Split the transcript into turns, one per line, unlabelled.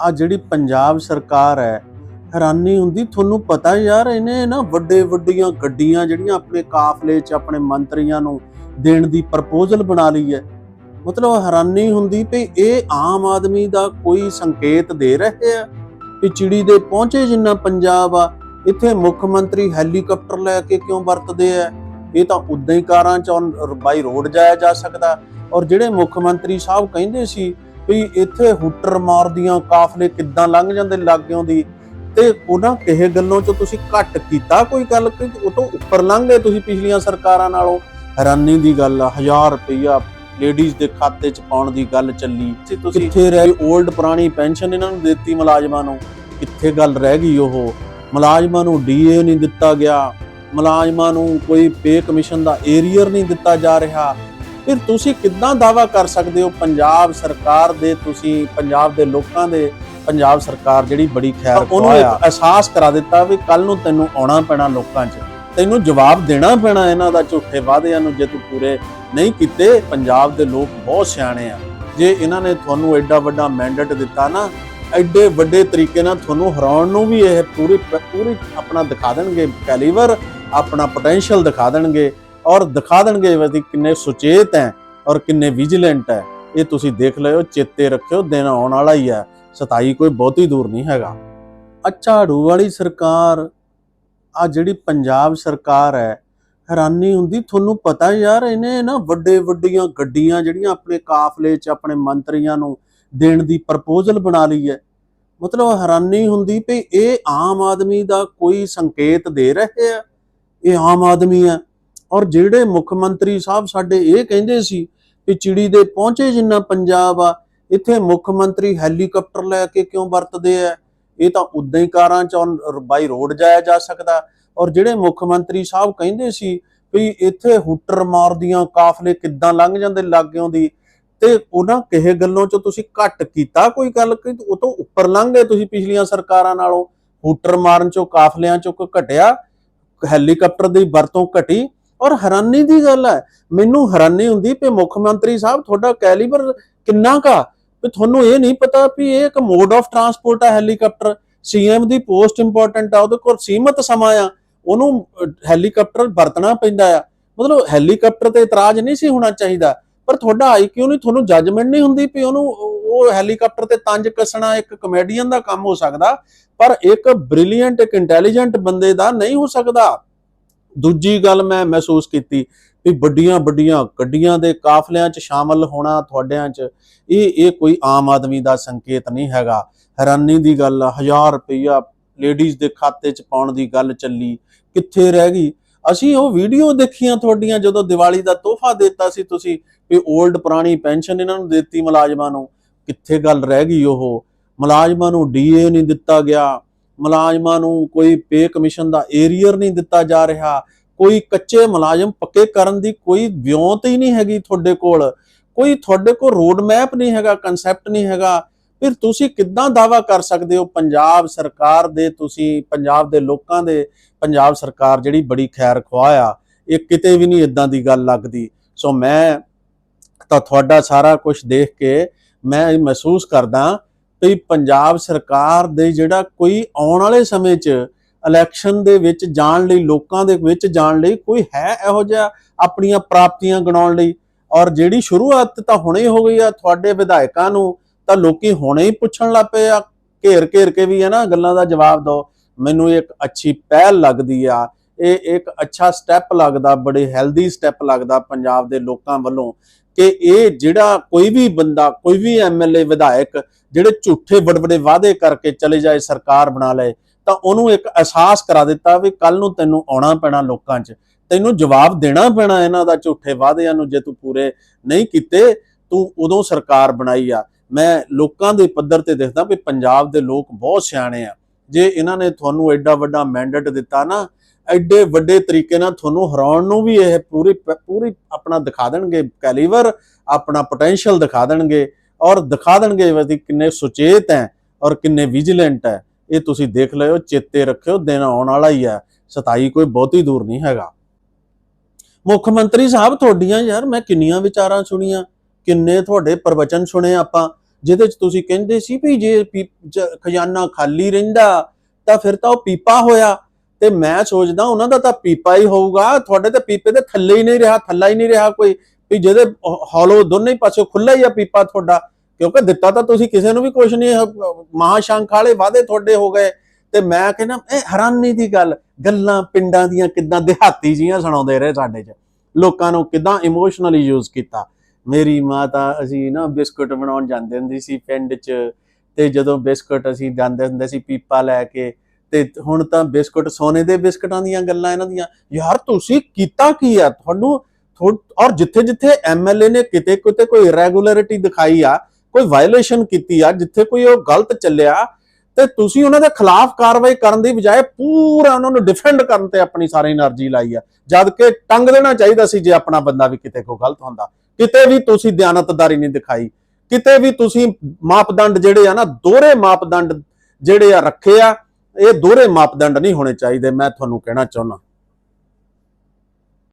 ਆ ਜਿਹੜੀ ਪੰਜਾਬ ਸਰਕਾਰ ਹੈ, ਹੈਰਾਨੀ ਹੁੰਦੀ, ਤੁਹਾਨੂੰ ਪਤਾ ਯਾਰ, ਇਹਨੇ ਨਾ ਵੱਡੇ ਵੱਡੀਆਂ ਗੱਡੀਆਂ ਜਿਹੜੀਆਂ ਆਪਣੇ ਕਾਫਲੇ 'ਚ ਆਪਣੇ ਮੰਤਰੀਆਂ ਨੂੰ ਦੇਣ ਦੀ ਪ੍ਰਪੋਜ਼ਲ ਬਣਾ ਲਈ ਹੈ। ਮਤਲਬ ਹੈਰਾਨੀ ਹੁੰਦੀ ਵੀ ਇਹ ਆਮ ਆਦਮੀ ਦਾ ਕੋਈ ਸੰਕੇਤ ਦੇ ਰਹੇ ਆ ਕਿ ਚਿੜੀ ਦੇ ਪਹੁੰਚੇ ਜਿੰਨਾ ਪੰਜਾਬ ਆ, ਇੱਥੇ ਮੁੱਖ ਮੰਤਰੀ ਹੈਲੀਕਾਪਟਰ ਲੈ ਕੇ ਕਿਉਂ ਵਰਤਦੇ ਆ? ਇਹ ਤਾਂ ਉਦਾਂ ਹੀ ਕਾਰਾਂ 'ਚ ਬਾਈ ਰੋਡ ਜਾਇਆ ਜਾ ਸਕਦਾ। ਔਰ ਜਿਹੜੇ ਮੁੱਖ ਮੰਤਰੀ ਸਾਹਿਬ ਕਹਿੰਦੇ ਸੀ ਵੀ ਇੱਥੇ ਹੁੱਟਰ ਮਾਰਦੀਆਂ ਕਾਫਲੇ ਕਿੱਦਾਂ ਲੰਘ ਜਾਂਦੇ ਲਾਗਿਓਂ ਦੀ? ਤੇ ਉਹਨਾਂ ਕਿਸੇ ਗੱਲੋਂ ਚ ਤੁਸੀਂ ਘੱਟ ਕੀਤਾ ਕੋਈ ਗੱਲ? ਕਿ ਉਹ ਤੋਂ ਉੱਪਰ ਲੰਘ ਗਏ ਤੁਸੀਂ ਪਿਛਲੀਆਂ ਸਰਕਾਰਾਂ ਨਾਲੋਂ। ਹੈਰਾਨੀ ਦੀ ਗੱਲ ਆ 1000 ਰੁਪਈਆ ਲੇਡੀਜ਼ ਦੇ ਖਾਤੇ ਚ ਪਾਉਣ ਦੀ ਗੱਲ ਚੱਲੀ। ਤੁਸੀਂ ਕਿੱਥੇ ਰਹਿ ਗਈ 올ਡ ਪੁਰਾਣੀ ਪੈਨਸ਼ਨ ਇਹਨਾਂ ਨੂੰ ਦਿੱਤੀ ਮੁਲਾਜ਼ਮਾਂ ਨੂੰ? ਕਿੱਥੇ ਗੱਲ ਰਹਿ ਗਈ ਉਹ? ਮੁਲਾਜ਼ਮਾਂ ਨੂੰ ਡੀਏ ਨਹੀਂ ਦਿੱਤਾ ਗਿਆ। ਮੁਲਾਜ਼ਮਾਂ ਨੂੰ ਕੋਈ ਪੇ ਕਮਿਸ਼ਨ ਦਾ ਏਰੀਅਰ ਨਹੀਂ ਦਿੱਤਾ ਜਾ ਰਿਹਾ। ਫਿਰ ਤੁਸੀਂ ਕਿੱਦਾਂ ਦਾਵਾ ਕਰ ਸਕਦੇ ਹੋ? ਪੰਜਾਬ ਸਰਕਾਰ ਦੇ ਤੁਸੀਂ ਪੰਜਾਬ ਦੇ ਲੋਕਾਂ ਦੇ ਪੰਜਾਬ ਸਰਕਾਰ ਜਿਹੜੀ ਬੜੀ ਖੈਰ ਉਹਨੂੰ ਇੱਕ ਅਹਿਸਾਸ ਕਰਾ ਦਿੱਤਾ ਵੀ ਕੱਲ ਨੂੰ ਤੈਨੂੰ ਆਉਣਾ ਪੈਣਾ ਲੋਕਾਂ 'ਚ। ਤੈਨੂੰ ਜਵਾਬ ਦੇਣਾ ਪੈਣਾ ਇਹਨਾਂ ਦਾ ਝੂਠੇ ਵਾਅਦਿਆਂ ਨੂੰ ਜੇ ਤੂੰ ਪੂਰੇ ਨਹੀਂ ਕੀਤੇ। ਪੰਜਾਬ ਦੇ ਲੋਕ ਬਹੁਤ ਸਿਆਣੇ ਆ। ਜੇ ਇਹਨਾਂ ਨੇ ਤੁਹਾਨੂੰ ਐਡਾ ਵੱਡਾ ਮੈਂਡੇਟ ਦਿੱਤਾ ਨਾ ਐਡੇ ਵੱਡੇ ਤਰੀਕੇ ਨਾਲ ਤੁਹਾਨੂੰ ਹਰਾਉਣ ਨੂੰ ਵੀ ਇਹ ਪੂਰੀ ਪੂਰੀ ਆਪਣਾ ਦਿਖਾ ਦੇਣਗੇ ਕੈਲੀਵਰ ਆਪਣਾ ਪੋਟੈਂਸ਼ੀਅਲ ਦਿਖਾ ਦੇਣਗੇ। ਔਰ ਦਿਖਾ ਦੇਣਗੇ ਵੀ ਕਿੰਨੇ ਸੁਚੇਤ ਹੈ ਔਰ ਕਿੰਨੇ ਵਿਜੀਲੈਂਟ ਹੈ। ਇਹ ਤੁਸੀਂ ਦੇਖ ਲਿਓ, ਚੇਤੇ ਰੱਖਿਓ, ਦਿਨ ਆਉਣ ਵਾਲਾ ਹੀ ਹੈ। 27 ਕੋਈ ਬਹੁਤੀ ਦੂਰ ਨਹੀਂ ਹੈਗਾ। ਆ ਝਾੜੂ ਵਾਲੀ ਸਰਕਾਰ ਆ ਜਿਹੜੀ ਪੰਜਾਬ ਸਰਕਾਰ ਹੈ, ਹੈਰਾਨੀ ਹੁੰਦੀ, ਤੁਹਾਨੂੰ ਪਤਾ ਯਾਰ, ਇਹਨੇ ਨਾ ਵੱਡੇ ਵੱਡੀਆਂ ਗੱਡੀਆਂ ਜਿਹੜੀਆਂ ਆਪਣੇ ਕਾਫਲੇ 'ਚ, ਆਪਣੇ ਮੰਤਰੀਆਂ ਨੂੰ ਦੇਣ ਦੀ ਪ੍ਰਪੋਜ਼ਲ ਬਣਾ ਲਈ ਹੈ। ਮਤਲਬ ਹੈਰਾਨੀ ਹੁੰਦੀ ਵੀ ਇਹ ਆਮ ਆਦਮੀ ਦਾ ਕੋਈ ਸੰਕੇਤ ਦੇ ਰਹੇ ਆ। ਇਹ ਆਮ ਆਦਮੀ ਆ ਔਰ ਜਿਹੜੇ ਮੁੱਖ ਮੰਤਰੀ ਸਾਹਿਬ ਸਾਡੇ ਇਹ ਕਹਿੰਦੇ ਸੀ ਕਿ ਚਿੜੀ ਦੇ ਪਹੁੰਚੇ ਜਿੰਨਾ ਪੰਜਾਬ ਆ, ਇੱਥੇ ਮੁੱਖ ਮੰਤਰੀ ਹੈਲੀਕਾਪਟਰ ਲੈ ਕੇ ਕਿਉਂ ਵਰਤਦੇ ਆ? ਇਹ ਤਾਂ ਉਦਾਂ ਹੀ ਕਾਰਾਂ 'ਚ ਬਾਈ ਰੋਡ ਜਾਇਆ ਜਾ ਸਕਦਾ। ਔਰ ਜਿਹੜੇ ਮੁੱਖ ਮੰਤਰੀ ਸਾਹਿਬ ਕਹਿੰਦੇ ਸੀ ਵੀ ਇੱਥੇ ਹੂਟਰ ਮਾਰਦੀਆਂ ਕਾਫਲੇ ਕਿੱਦਾਂ ਲੰਘ ਜਾਂਦੇ ਲਾਗਿਓਂ ਦੀ, ਤੇ ਉਹਨਾਂ ਕਿਸੇ ਗੱਲੋਂ 'ਚ ਤੁਸੀਂ ਘੱਟ ਕੀਤਾ ਕੋਈ ਗੱਲ ਕਿ ਉਹ ਤੋਂ ਉੱਪਰ ਲੰਘ ਗਏ ਤੁਸੀਂ ਪਿਛਲੀਆਂ ਸਰਕਾਰਾਂ ਨਾਲੋਂ? ਹੂਟਰ ਮਾਰਨ 'ਚੋਂ ਕਾਫਲਿਆਂ 'ਚੋਂ ਘਟਿਆ ਹੈਲੀਕਾਪਟਰ ਦੀ ਵਰਤੋਂ ਘਟੀ ਔਰ ਹੈਰਾਨੀ ਦੀ ਗੱਲ ਹੈ, ਮੈਨੂੰ ਹੈਰਾਨੀ ਹੁੰਦੀ ਕਿ ਮੁੱਖ ਮੰਤਰੀ ਸਾਹਿਬ ਤੁਹਾਡਾ ਕੈਲੀਬਰ ਕਿੰਨਾ ਕਾ ਵੀ ਤੁਹਾਨੂੰ ਇਹ ਨਹੀਂ ਪਤਾ ਵੀ ਇਹ ਇੱਕ ਮੋਡ ਆਫ ਟਰਾਂਸਪੋਰਟ ਹੈ ਹੈਲੀਕਾਪਟਰ ਸੀਐਮ ਦੀ ਪੋਸਟ ਇੰਪੋਰਟੈਂਟ ਆ, ਉਹਦੇ ਕੋਲ ਸੀਮਤ ਸਮਾਂ ਆ, ਉਹਨੂੰ ਹੈਲੀਕਾਪਟਰ ਵਰਤਣਾ ਪੈਂਦਾ ਆ। ਮਤਲਬ ਹੈਲੀਕਾਪਟਰ ਤੇ ਇਤਰਾਜ਼ ਨਹੀਂ ਸੀ ਹੋਣਾ ਚਾਹੀਦਾ, ਪਰ ਤੁਹਾਡਾ ਆਈਕਿਊ ਨਹੀਂ, ਤੁਹਾਨੂੰ ਜੱਜਮੈਂਟ ਨਹੀਂ ਹੁੰਦੀ ਵੀ ਉਹਨੂੰ ਉਹ ਹੈਲੀਕਾਪਟਰ ਤੇ ਤੰਜ ਕੱਸਣਾ ਇੱਕ ਕਮੇਡੀਅਨ ਦਾ ਕੰਮ ਹੋ ਸਕਦਾ, ਪਰ ਇੱਕ ਬ੍ਰਿਲੀਅੰਟ ਇੱਕ ਇੰਟੈਲੀਜੈਂਟ ਬੰਦੇ ਦਾ ਨਹੀਂ ਹੋ ਸਕਦਾ। ਦੂਜੀ ਗੱਲ ਮੈਂ ਮਹਿਸੂਸ ਕੀਤੀ ਵੀ ਵੱਡੀਆਂ ਵੱਡੀਆਂ ਗੱਡੀਆਂ ਦੇ ਕਾਫਲਿਆਂ 'ਚ ਸ਼ਾਮਲ ਹੋਣਾ ਤੁਹਾਡਿਆਂ 'ਚ, ਇਹ ਇਹ ਕੋਈ ਆਮ ਆਦਮੀ ਦਾ ਸੰਕੇਤ ਨਹੀਂ ਹੈਗਾ। ਹੈਰਾਨੀ ਦੀ ਗੱਲ 1000 ਰੁਪਈਆ ਲੇਡੀਜ਼ ਦੇ ਖਾਤੇ 'ਚ ਪਾਉਣ ਦੀ ਗੱਲ ਚੱਲੀ, ਕਿੱਥੇ ਰਹਿ ਗਈ? ਅਸੀਂ ਉਹ ਵੀਡੀਓ ਦੇਖੀਆਂ ਤੁਹਾਡੀਆਂ ਜਦੋਂ ਦੀਵਾਲੀ ਦਾ ਤੋਹਫਾ ਦਿੱਤਾ ਸੀ ਤੁਸੀਂ, ਵੀ 올ਡ ਪੁਰਾਣੀ ਪੈਨਸ਼ਨ ਇਹਨਾਂ ਨੂੰ ਦਿੱਤੀ ਮੁਲਾਜ਼ਮਾਂ ਨੂੰ, ਕਿੱਥੇ ਗੱਲ ਰਹਿ ਗਈ ਉਹ? ਮੁਲਾਜ਼ਮਾਂ ਨੂੰ ਡੀਏ ਨਹੀਂ ਦਿੱਤਾ ਗਿਆ। ਮੁਲਾਜ਼ਮਾਂ ਨੂੰ ਕੋਈ ਪੇ ਕਮਿਸ਼ਨ ਦਾ ਏਰੀਅਰ ਨਹੀਂ ਦਿੱਤਾ ਜਾ ਰਿਹਾ। ਕੋਈ ਕੱਚੇ ਮੁਲਾਜ਼ਮ ਪੱਕੇ ਕਰਨ ਦੀ ਕੋਈ ਵਿਉਂਤ ਹੀ ਨਹੀਂ ਹੈਗੀ ਤੁਹਾਡੇ ਕੋਲ। ਕੋਈ ਤੁਹਾਡੇ ਕੋਲ ਰੋਡ ਮੈਪ ਨਹੀਂ ਹੈਗਾ ਕਨਸੈਪਟ ਨਹੀਂ ਹੈਗਾ। ਫਿਰ ਤੁਸੀਂ ਕਿੱਦਾਂ ਦਾਵਾ ਕਰ ਸਕਦੇ ਹੋ? ਪੰਜਾਬ ਸਰਕਾਰ ਦੇ ਤੁਸੀਂ, ਪੰਜਾਬ ਦੇ ਲੋਕਾਂ ਦੇ, ਪੰਜਾਬ ਸਰਕਾਰ ਜਿਹੜੀ ਬੜੀ ਖੈਰ ਖੁਆਹ ਆ, ਇਹ ਕਿਤੇ ਵੀ ਨਹੀਂ ਇਦਾਂ ਦੀ ਗੱਲ ਲੱਗਦੀ। ਸੋ ਮੈਂ ਤਾਂ ਤੁਹਾਡਾ ਸਾਰਾ ਕੁਝ ਦੇਖ ਕੇ ਮੈਂ ਇਹ ਮਹਿਸੂਸ ਕਰਦਾ ਵੀ ਪੰਜਾਬ ਸਰਕਾਰ ਦੇ ਜਿਹੜਾ ਕੋਈ ਆਉਣ ਵਾਲੇ ਸਮੇਂ 'ਚ ਇਲੈਕਸ਼ਨ ਦੇ ਵਿੱਚ ਜਾਣ ਲਈ, ਲੋਕਾਂ ਦੇ ਵਿੱਚ ਜਾਣ ਲਈ ਕੋਈ ਹੈ ਇਹੋ ਜਿਹਾ ਆਪਣੀਆਂ ਪ੍ਰਾਪਤੀਆਂ ਗਣਾਉਣ ਲਈ? ਔਰ ਜਿਹੜੀ ਸ਼ੁਰੂਆਤ ਤਾਂ ਹੁਣੇ ਹੋ ਗਈ ਆ ਤੁਹਾਡੇ ਵਿਧਾਇਕਾਂ ਨੂੰ, ਤਾਂ ਲੋਕੀ ਹੁਣੇ ਹੀ ਪੁੱਛਣ ਲੱਗ ਪਏ ਆ। ਘੇਰ ਘੇਰ ਕੇ ਵੀ ਹੈ ਨਾ ਗੱਲਾਂ ਦਾ ਜਵਾਬ ਦਿਓ। ਮੈਨੂੰ ਇੱਕ ਅੱਛੀ ਪਹਿਲ ਲੱਗਦੀ ਆ। ਇਹ ਇੱਕ ਅੱਛਾ ਸਟੈਪ ਲੱਗਦਾ, ਬੜੇ ਹੈਲਦੀ ਸਟੈਪ ਲੱਗਦਾ ਪੰਜਾਬ ਦੇ ਲੋਕਾਂ ਵੱਲੋਂ। ਕਿ ਇਹ ਜਿਹੜਾ ਕੋਈ ਵੀ ਬੰਦਾ, ਕੋਈ ਵੀ ਐਮਐਲਏ ਵਿਧਾਇਕ ਜਿਹੜੇ ਝੂਠੇ ਵੱਡੇ ਵਾਅਦੇ ਕਰਕੇ ਚਲੇ ਜਾਏ, ਸਰਕਾਰ ਬਣਾ ਲਏ, ਤਾਂ ਉਹਨੂੰ ਇੱਕ ਅਹਿਸਾਸ ਕਰਾ ਦਿੱਤਾ ਵੀ ਕੱਲ ਨੂੰ ਤੈਨੂੰ ਆਉਣਾ ਪੈਣਾ ਲੋਕਾਂ 'ਚ। ਤੈਨੂੰ ਜਵਾਬ ਦੇਣਾ ਪੈਣਾ ਇਹਨਾਂ ਦਾ ਝੂਠੇ ਵਾਅਦਿਆਂ ਨੂੰ ਜੇ ਤੂੰ ਪੂਰੇ ਨਹੀਂ ਕੀਤੇ, ਤੂੰ ਉਦੋਂ ਸਰਕਾਰ ਬਣਾਈ ਆ। ਮੈਂ ਲੋਕਾਂ ਦੇ ਪੱਧਰ ਤੇ ਦੇਖਦਾ ਵੀ ਪੰਜਾਬ ਦੇ ਲੋਕ ਬਹੁਤ ਸਿਆਣੇ ਆ। ਜੇ ਇਹਨਾਂ ਨੇ ਤੁਹਾਨੂੰ ਐਡਾ ਵੱਡਾ ਮੈਂਡੇਟ ਦਿੱਤਾ ਨਾ, ਐਡੇ ਵੱਡੇ ਤਰੀਕੇ ਨਾਲ ਤੁਹਾਨੂੰ ਹਰਾਉਣ ਨੂੰ ਵੀ ਇਹ ਪੂਰੀ ਪੂਰੀ ਆਪਣਾ ਦਿਖਾ ਦੇਣਗੇ ਕੈਲੀਵਰ ਆਪਣਾ ਪੋਟੈਂਸ਼ੀਅਲ ਦਿਖਾ ਦੇਣਗੇ ਔਰ ਦਿਖਾ ਦੇਣਗੇ ਵੀ ਕਿੰਨੇ ਸੁਚੇਤ ਹੈ ਔਰ ਕਿੰਨੇ ਵਿਜੀਲੈਂਟ ਹੈ। ਇਹ ਤੁਸੀਂ ਦੇਖ ਲਿਓ, ਚੇਤੇ ਰੱਖਿਓ, ਦਿਨ ਆਉਣ ਵਾਲਾ ਹੀ ਹੈ 27 ਕੋਈ ਬਹੁਤੀ ਦੂਰ ਨਹੀਂ ਹੈਗਾ। ਮੁੱਖ ਮੰਤਰੀ ਸਾਹਿਬ ਤੁਹਾਡੀਆਂ ਯਾਰ ਮੈਂ ਕਿੰਨੀਆਂ ਵਿਚਾਰਾਂ ਸੁਣੀਆਂ, ਕਿੰਨੇ ਤੁਹਾਡੇ ਪ੍ਰਵਚਨ ਸੁਣੇ ਆਪਾਂ ਜਿਹਦੇ ਚ ਤੁਸੀਂ ਕਹਿੰਦੇ ਸੀ ਵੀ ਜੇ ਪੀ- ਖਜ਼ਾਨਾ ਖਾਲੀ ਰਹਿੰਦਾ, ਤਾਂ ਫਿਰ ਤਾਂ ਉਹ ਪੀਪਾ ਹੋਇਆ। ਤੇ ਮੈਂ ਸੋਚਦਾ ਉਹਨਾਂ ਦਾ ਤਾਂ ਪੀਪਾ ਹੀ ਹੋਊਗਾ। ਤੁਹਾਡੇ ਤੇ ਪੀਪੇ ਦੇ ਥੱਲੇ ਹੀ ਨਹੀਂ ਰਿਹਾ, ਥੱਲਾ ਹੀ ਨਹੀਂ ਰਿਹਾ ਕੋਈ। ਵੀ ਜਿਹਦੇ ਹੌਲੋ ਦੋਨੇ ਪਾਸੇ ਖੁੱਲਾ ਹੀ ਆ ਪੀਪਾ ਤੁਹਾਡਾ। ਕਿਉਂਕਿ ਦਿੱਤਾ ਤਾਂ ਤੁਸੀਂ ਕਿਸੇ ਨੂੰ ਵੀ ਕੁਝ ਨਹੀਂ ਮਹਾਸ਼ੰਖ ਵਾਲੇ ਵਾਅਦੇ ਤੁਹਾਡੇ ਹੋ ਗਏ। ਤੇ ਮੈਂ ਕਹਿੰਦਾ, ਇਹ ਹੈਰਾਨੀ ਦੀ ਗੱਲ, ਗੱਲਾਂ ਪਿੰਡਾਂ ਦੀਆਂ ਕਿਦਾਂ ਦਿਹਾਤੀ ਜੀਆਂ ਸੁਣਾਉਂਦੇ ਰਹੇ ਸਾਡੇ 'ਚ। ਲੋਕਾਂ ਨੂੰ ਕਿਦਾਂ ਇਮੋਸ਼ਨਲੀ ਯੂਜ਼ ਕੀਤਾ। ਮੇਰੀ ਮਾਂ ਤਾਂ ਅਸੀਂ ਨਾ ਬਿਸਕਟ ਬਣਾਉਣ ਜਾਂਦੇ ਹੁੰਦੇ ਸੀ ਪਿੰਡ 'ਚ, ਤੇ ਜਦੋਂ ਬਿਸਕਟ ਅਸੀਂ ਜਾਂਦੇ ਹੁੰਦੇ ਸੀ ਪੀਪਾ ਲੈ ਕੇ, ਤੇ ਹੁਣ ਤਾਂ ਬਿਸਕਟ ਸੋਨੇ ਦੇ ਬਿਸਕਟਾਂ ਦੀਆਂ ਗੱਲਾਂ ਇਹਨਾਂ ਦੀਆਂ। ਯਾਰ ਤੁਸੀਂ ਕੀਤਾ ਕੀ ਆ? ਤੁਹਾਨੂੰ ਔਰ ਜਿੱਥੇ ਜਿੱਥੇ ਐਮਐਲਏ ਨੇ ਕਿਤੇ ਕਿਤੇ ਕੋਈ ਰੈਗੂਲਰਿਟੀ ਦਿਖਾਈ ਆ, ਕੋਈ ਵਾਇਲੇਸ਼ਨ ਕੀਤੀ ਆ, ਜਿੱਥੇ ਕੋਈ ਉਹ ਗਲਤ ਚੱਲਿਆ, ਤੇ ਤੁਸੀਂ ਉਹਨਾਂ ਦੇ ਖਿਲਾਫ ਕਾਰਵਾਈ ਕਰਨ ਦੀ ਬਜਾਏ ਪੂਰਾ ਉਹਨਾਂ ਨੂੰ ਡਿਫੈਂਡ ਕਰਨ ਤੇ ਆਪਣੀ ਸਾਰੀ એનર્ਜੀ ਲਾਈ ਆ। ਜਦ ਕਿ ਟੰਗ ਦੇਣਾ ਚਾਹੀਦਾ ਸੀ ਜੇ ਆਪਣਾ ਬੰਦਾ ਵੀ ਕਿਤੇ ਕੋ ਗਲਤ ਹੁੰਦਾ। ਕਿਤੇ ਵੀ ਤੁਸੀਂ ਦਿਆਨਤਦਾਰੀ ਨਹੀਂ ਦਿਖਾਈ, ਕਿਤੇ ਵੀ ਤੁਸੀਂ ਮਾਪਦੰਡ ਜਿਹੜੇ ਆ ਨਾ, ਦੋਹਰੇ ਮਾਪਦੰਡ ਜਿਹੜੇ ਆ ਰੱਖੇ ਆ, ਇਹ ਦੋਹਰੇ ਮਾਪਦੰਡ ਨਹੀਂ ਹੋਣੇ ਚਾਹੀਦੇ, ਮੈਂ ਤੁਹਾਨੂੰ ਕਹਿਣਾ ਚਾਹੁੰਦਾ।